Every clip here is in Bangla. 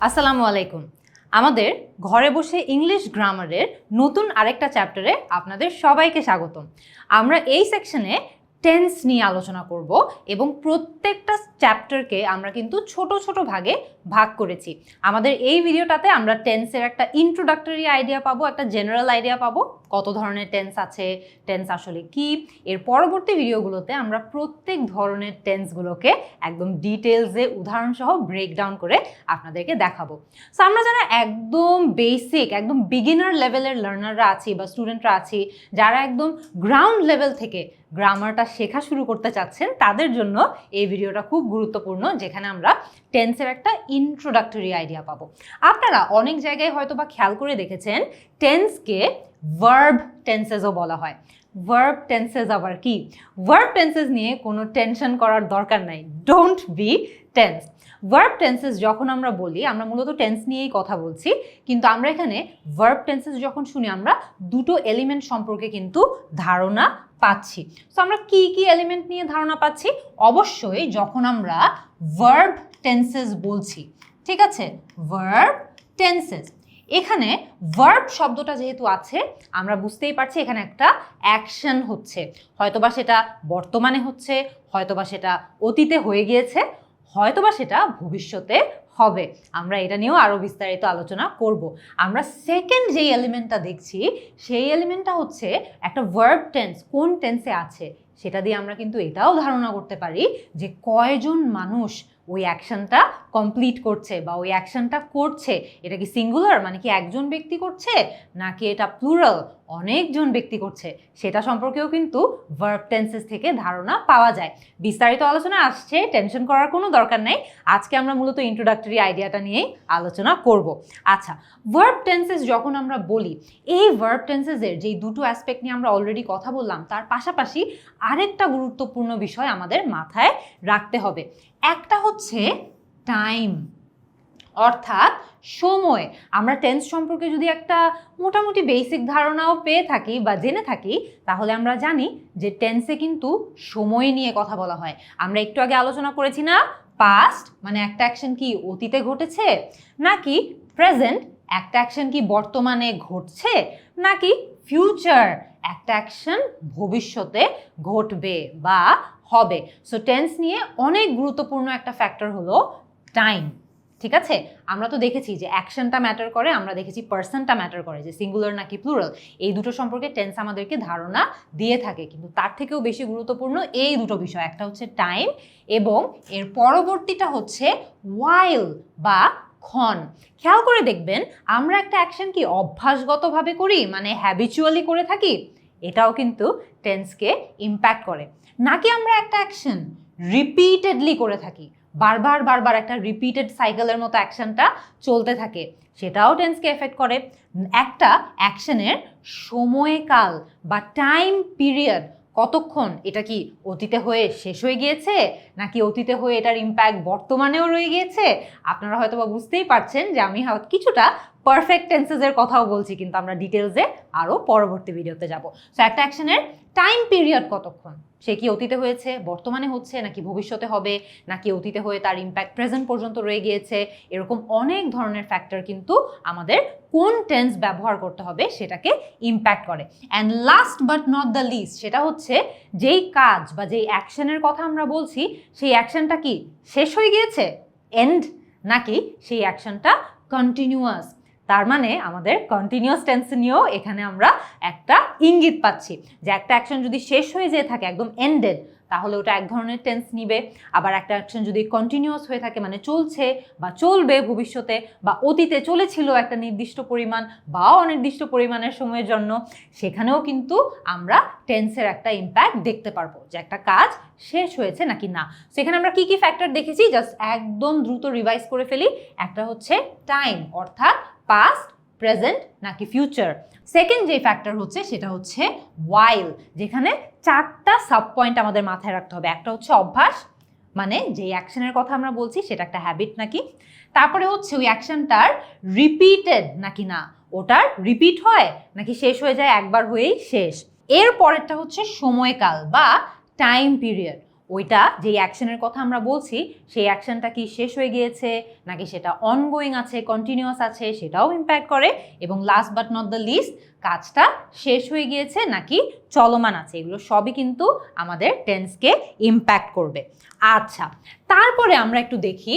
আসসালামু আলাইকুম। আমাদের ঘরে বসে ইংলিশ গ্রামারের নতুন আরেকটা চ্যাপ্টারে আপনাদের সবাইকে স্বাগতম। আমরা এই সেকশনে টেন্স নিয়ে আলোচনা করব এবং প্রত্যেকটা চ্যাপ্টারকে আমরা কিন্তু ছোট ছোট ভাগে ভাগ করেছি। আমাদের এই ভিডিওটাতে আমরা টেন্সের একটা ইন্ট্রোডাক্টরি আইডিয়া পাবো, একটা জেনারেল আইডিয়া পাবো, কত ধরনের টেন্স আছে টেন্স আসলে কি। এর পরবর্তী ভিডিওগুলোতে আমরা প্রত্যেক ধরনের টেন্সগুলোকে একদম ডিটেলসে উদাহরণসহ ব্রেকডাউন করে আপনাদেরকে দেখাবো। সো আমরা যারা একদম বেসিক একদম বিগিনার লেভেলের লার্নাররা আছি বা স্টুডেন্টরা আছি, যারা একদম গ্রাউন্ড লেভেল থেকে গ্রামারটা শেখা শুরু করতে চাচ্ছেন, তাদের জন্য এই ভিডিওটা খুব গুরুত্বপূর্ণ, যেখানে আমরা টেন্সের একটা ইন্ট্রোডাক্টরি আইডিয়া পাবো। আপনারা অনেক জায়গায় হয়তো বা খেয়াল করে দেখেছেন টেন্সকে ভার্ব টেন্সেসও বলা হয়। ভার্ব টেন্সেস আবার কি? ভার্ব টেন্সেস নিয়ে কোনো টেনশন করার দরকার নাই। Don't be tense verb tenses যখন আমরা বলি, আমরা মূলত টেন্স নিয়েই কথা বলছি, কিন্তু আমরা এখানে ভার্ব টেন্সেস যখন শুনি, আমরা দুটো এলিমেন্ট সম্পর্কে কিন্তু ধারণা পাচ্ছি। সো আমরা কি কি এলিমেন্ট নিয়ে ধারণা পাচ্ছি? অবশ্যই যখন আমরা ভার্ব টেন্সেস বলছি, ঠিক আছে? ভার্ব টেন্সেস এখানে ভার্ব শব্দটা যেহেতু আছে, আমরা বুঝতেই পারছি এখানে একটা অ্যাকশন হচ্ছে। হয়তোবা সেটা বর্তমানে হচ্ছে, হয়তোবা সেটা অতীতে হয়ে গিয়েছে হয়তোবা সেটা ভবিষ্যতে হবে। আমরা এটা নিয়েও আরও বিস্তারিত আলোচনা করব। আমরা সেকেন্ড যেই এলিমেন্টটা দেখছি, সেই এলিমেন্টটা হচ্ছে একটা ভার্ব টেন্স কোন টেন্সে আছে? সেটা দিয়ে আমরা কিন্তু এটাও ধারণা করতে পারি যে কয়জন মানুষ ওই অ্যাকশনটা কমপ্লিট করছে বা ওই অ্যাকশনটা করছে। এটা কি সিঙ্গুলার মানে কি একজন ব্যক্তি করছে? নাকি এটা প্লুরাল অনেকজন ব্যক্তি করছে, সেটা সম্পর্কেও কিন্তু ভার্ব টেন্সেস থেকে ধারণা পাওয়া যায়। বিস্তারিত আলোচনা আসছে টেনশন করার কোনো দরকার নেই। আজকে আমরা মূলত ইন্ট্রোডাক্টরি আইডিয়াটা নিয়েই আলোচনা করব। আচ্ছা ভার্ব টেন্সেস যখন আমরা বলি, এই ভার্ব টেন্সেসের যেই দুটো অ্যাসপেক্ট নিয়ে আমরা অলরেডি কথা বললাম, তার পাশাপাশি আরেকটা গুরুত্বপূর্ণ বিষয় আমাদের মাথায় রাখতে হবে। একটা হচ্ছে টাইম অর্থাৎ সময়। আমরা টেন্স সম্পর্কে যদি একটা মোটামুটি বেসিক ধারণাও পেয়ে থাকি বা জেনে থাকি, তাহলে আমরা জানি যে টেন্সে কিন্তু সময় নিয়ে কথা বলা হয়। আমরা একটু আগে আলোচনা করেছি না? পাস্ট মানে একটা অ্যাকশন কি অতীতে ঘটেছে? নাকি প্রেজেন্ট একটা অ্যাকশন কি বর্তমানে ঘটছে? নাকি ফিউচার একটা অ্যাকশন ভবিষ্যতে ঘটবে বা হবে? সো টেন্স নিয়ে অনেক গুরুত্বপূর্ণ একটা ফ্যাক্টর হলো টাইম ঠিক আছে? আমরা তো দেখেছি যে অ্যাকশনটা ম্যাটার করে, আমরা দেখেছি পার্সনটা ম্যাটার করে, যে সিঙ্গুলার নাকি প্লুরাল এই দুটো সম্পর্কে টেন্স আমাদেরকে ধারণা দিয়ে থাকে, কিন্তু তার থেকেও বেশি গুরুত্বপূর্ণ এই দুটো বিষয়। একটা হচ্ছে টাইম এবং এর পরবর্তীটা হচ্ছে ওয়াইল বা ক্ষণ। খেয়াল করে দেখবেন, আমরা একটা অ্যাকশন কি অভ্যাসগতভাবে করি মানে হ্যাবিচুয়ালি করে থাকি? এটাও কিন্তু টেন্সকে ইম্প্যাক্ট করে। নাকি আমরা একটা অ্যাকশন রিপিটেডলি করে থাকি? বারবার বারবার একটা রিপিটেড সাইকেলের মতো অ্যাকশনটা চলতে থাকে। সেটাও টেন্সকে এফেক্ট করে। একটা অ্যাকশনের সময়কাল বা টাইম পিরিয়ড কতক্ষণ, এটা কি অতীতে হয়ে শেষ হয়ে গিয়েছে? নাকি অতীতে হয়ে এটার ইম্প্যাক্ট বর্তমানেও রয়ে গিয়েছে? আপনারা হয়তো বা বুঝতেই পারছেন যে আমি কিছুটা পারফেক্ট টেন্সেসের কথাও বলছি, কিন্তু আমরা ডিটেলসে আরও পরবর্তী ভিডিওতে যাব। সো একটা অ্যাকশনের টাইম পিরিয়ড কতক্ষণ? সে কি অতীতে হয়েছে, বর্তমানে হচ্ছে, নাকি ভবিষ্যতে হবে, নাকি অতীতে হয়ে তার ইম্প্যাক্ট প্রেজেন্ট পর্যন্ত রয়ে গিয়েছে? এরকম অনেক ধরনের ফ্যাক্টর কিন্তু আমাদের কোন টেন্স ব্যবহার করতে হবে সেটাকে ইম্প্যাক্ট করে। And last but not the least সেটা হচ্ছে যেই কাজ বা যেই অ্যাকশনের কথা আমরা বলছি, সেই অ্যাকশনটা কি শেষ হয়ে গিয়েছে? এন্ড নাকি সেই অ্যাকশনটা কন্টিনিউয়াস তার মানে আমাদের কন্টিনিউয়াস টেন্স নিয়েও এখানে আমরা একটা ইঙ্গিত পাচ্ছি যে একটা অ্যাকশন যদি শেষ হয়ে যেয়ে থাকে, একদম এন্ডেড তাহলে ওটা এক ধরনের টেন্স নিবে। আবার একটা অ্যাকশন যদি কন্টিনিউয়াস হয়ে থাকে মানে চলছে বা চলবে ভবিষ্যতে বা অতীতে চলেছিল একটা নির্দিষ্ট পরিমাণ বা অনির্দিষ্ট পরিমাণের সময়ের জন্য, সেখানেও কিন্তু আমরা টেন্সের একটা ইম্প্যাক্ট দেখতে পারব যে একটা কাজ শেষ হয়েছে নাকি না। সেখানে আমরা কি কি ফ্যাক্টর দেখেছি? জাস্ট একদম দ্রুত রিভাইজ করে ফেলি। একটা হচ্ছে টাইম অর্থাৎ পাস্ট প্রেজেন্ট নাকি ফিউচার সেকেন্ড যে ফ্যাক্টর হচ্ছে, সেটা হচ্ছে ওয়াইল যেখানে চারটা সাব পয়েন্ট আমাদের মাথায় রাখতে হবে। একটা হচ্ছে অভ্যাস মানে যে অ্যাকশনের কথা আমরা বলছি, সেটা একটা হ্যাবিট নাকি? তারপরে হচ্ছে ওই অ্যাকশনটার রিপিটেড নাকি না? ওটার রিপিট হয়, নাকি শেষ হয়ে যায়, একবার হয়েই শেষ? এর পরেরটা হচ্ছে সময়কাল বা টাইম পিরিয়ড ওইটা যেই অ্যাকশনের কথা আমরা বলছি, সেই অ্যাকশনটা কি শেষ হয়ে গিয়েছে, নাকি সেটা অনগোয়িং আছে কন্টিনিউয়াস আছে, সেটাও ইম্প্যাক্ট করে, এবং last but not the least কাজটা শেষ হয়ে গিয়েছে, নাকি চলমান আছে, এগুলো সবই কিন্তু আমাদের টেন্সকে ইম্প্যাক্ট করবে। আচ্ছা তারপরে আমরা একটু দেখি,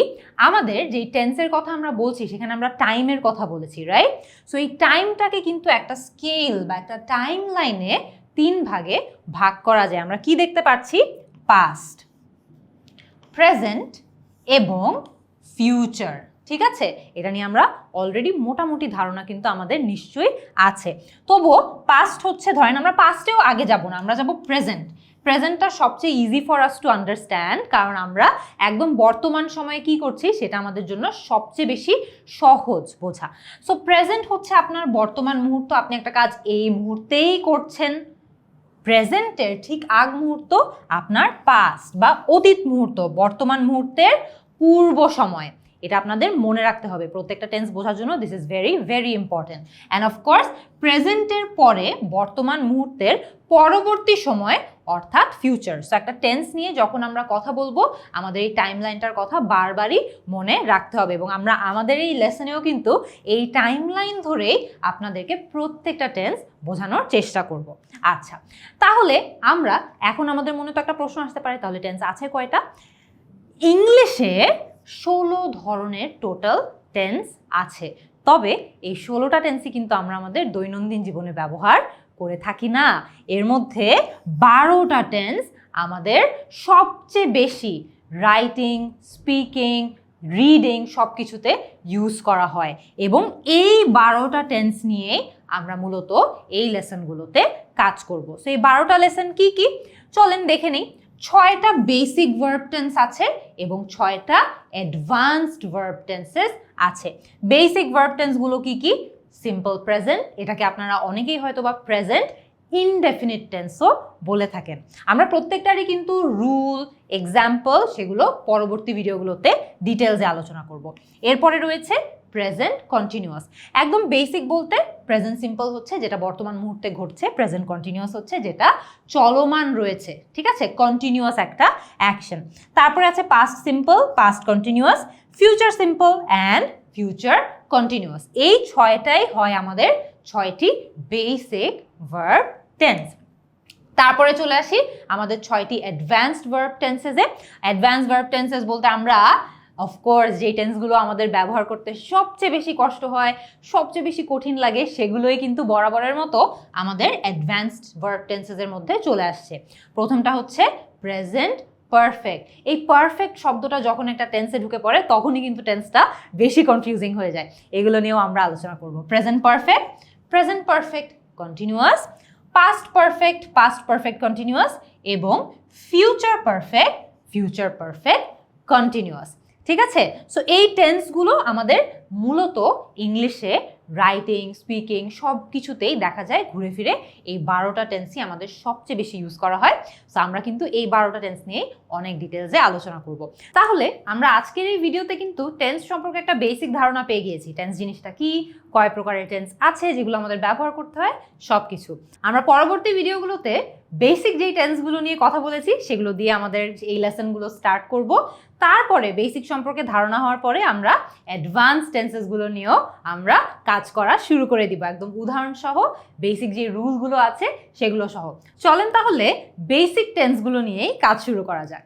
আমাদের যে টেন্সের কথা আমরা বলছি, সেখানে আমরা টাইমের কথা বলেছি রাইট সো এই টাইমটাকে কিন্তু একটা স্কেল বা একটা টাইম লাইনে তিন ভাগে ভাগ করা যায়। আমরা কি দেখতে পাচ্ছি? পাস্ট প্রেজেন্ট এবং ফিউচার ঠিক আছে? এটা নিয়ে আমরা অলরেডি মোটামুটি ধারণা কিন্তু আমাদের নিশ্চয়ই আছে। তবুও পাস্ট হচ্ছে, ধরেন আমরা পাস্টেও আগে যাব না, আমরা যাব প্রেজেন্ট প্রেজেন্টটা সবচেয়ে easy for us to understand কারণ আমরা একদম বর্তমান সময়ে কি করছি, সেটা আমাদের জন্য সবচেয়ে বেশি সহজ বোঝা। সো প্রেজেন্ট হচ্ছে আপনার বর্তমান মুহূর্ত, আপনি একটা কাজ এই মুহূর্তেই করছেন। প্রেজেন্টের ঠিক আগ মুহূর্ত আপনার পাস্ট বা অতীত মুহূর্ত বর্তমান মুহূর্তের পূর্ব সময়। এটা আপনাদের মনে রাখতে হবে। প্রত্যেকটা টেন্স বোঝার জন্য this is very very important and of course প্রেজেন্টের পরে বর্তমান মুহূর্তের পরবর্তী সময়, অর্থাৎ ফিউচার সো একটা টেন্স নিয়ে যখন আমরা কথা বলব, আমাদের এই টাইম লাইনটার কথা বারবারই মনে রাখতে হবে এবং আমরা, আমাদের এই লেসনেও কিন্তু এই টাইম লাইন ধরেই আপনাদেরকে প্রত্যেকটা টেন্স বোঝানোর চেষ্টা করব। আচ্ছা তাহলে আমরা, এখন আমাদের মনে তো একটা প্রশ্ন আসতে পারে, তাহলে টেন্স আছে কয়টা? ইংলিশে ষোলো ধরনের টোটাল টেন্স আছে। তবে এই ষোলোটা টেন্সই কিন্তু আমরা আমাদের দৈনন্দিন জীবনে ব্যবহার করে থাকি না। এর মধ্যে বারোটা টেন্স আমাদের সবচেয়ে বেশি রাইটিং স্পিকিং রিডিং সব কিছুতে ইউজ করা হয়। এবং এই বারোটা টেন্স নিয়েই আমরা মূলত এই লেসনগুলোতে কাজ করব। সো এই বারোটা লেসন কি কি? চলেন দেখে নিই। ছয়টা বেসিক ভার্ব টেন্স আছে এবং ছয়টা অ্যাডভান্সড ভার্ব টেন্সেস আছে। বেসিক ভার্ব টেন্সগুলো কি কি? সিম্পল প্রেজেন্ট এটাকে আপনারা অনেকেই হয়তো বা প্রেজেন্ট ইনডেফিনিট টেন্সও বলে থাকেন। আমরা প্রত্যেকটারই কিন্তু রুল এক্সাম্পল সেগুলো পরবর্তী ভিডিওগুলোতে ডিটেলসে আলোচনা করব। এরপরে রয়েছে প্রেজেন্ট কন্টিনিউয়াস একদম বেসিক বলতে প্রেজেন্ট সিম্পল হচ্ছে, যেটা বর্তমান মুহূর্তে ঘটছে প্রেজেন্ট কন্টিনিউয়াস হচ্ছে, যেটা চলমান রয়েছে, ঠিক আছে? কন্টিনিউয়াস একটা অ্যাকশন তারপরে আছে past simple past continuous future simple and future continuous এই ছয়টাই হয় আমাদের ছয়টি বেসিক ভার্ব টেন্স তারপরে চলে আসি আমাদের ছয়টি অ্যাডভান্সড ভার্ব টেন্সেসে অ্যাডভান্স ভার্ব টেন্সেস বলতে আমরা অফকোর্স যেই টেন্সগুলো আমাদের ব্যবহার করতে সবচেয়ে বেশি কষ্ট হয়, সবচেয়ে বেশি কঠিন লাগে, সেগুলোই কিন্তু বরাবরের মতো আমাদের অ্যাডভান্সড ভার্ব টেন্সেসের মধ্যে চলে আসছে। প্রথমটা হচ্ছে প্রেজেন্ট পারফেক্ট এই পারফেক্ট শব্দটা যখন একটা টেন্সে ঢুকে পড়ে, তখনই কিন্তু টেন্সটা বেশি কনফিউজিং হয়ে যায়। এগুলো নিয়েও আমরা আলোচনা করব। Present perfect present perfect continuous past perfect past perfect continuous এবং future perfect future perfect continuous ঠিক আছে? সো এই টেন্সগুলো আমাদের মূলত ইংলিশে রাইটিং স্পিকিং সব কিছুতেই দেখা যায় ঘুরে ফিরে এই বারোটা টেন্সই আমাদের সবচেয়ে বেশি ইউজ করা হয়। সো আমরা কিন্তু এই বারোটা টেন্স নিয়ে অনেক ডিটেলসে আলোচনা করব। তাহলে আমরা আজকের এই ভিডিওতে কিন্তু টেন্স সম্পর্কে একটা বেসিক ধারণা পেয়ে গিয়েছি। টেন্স জিনিসটা কি, কয় প্রকারের টেন্স আছে, যেগুলো আমাদের ব্যবহার করতে হয় সব কিছু আমরা পরবর্তী ভিডিওগুলোতে বেসিক যেই টেন্সগুলো নিয়ে কথা বলেছি, সেগুলো দিয়ে আমাদের এই লেসনগুলো স্টার্ট করব। তারপরে বেসিক সম্পর্কে ধারণা হওয়ার পরে আমরা অ্যাডভান্স টেন্সেসগুলো নিয়েও আমরা কাজ করা শুরু করে দিব একদম। উদাহরণ সহ বেসিক যে রুলগুলো আছে সেগুলো সহ। চলেন তাহলে বেসিক টেন্সগুলো নিয়েই কাজ শুরু করা যাক।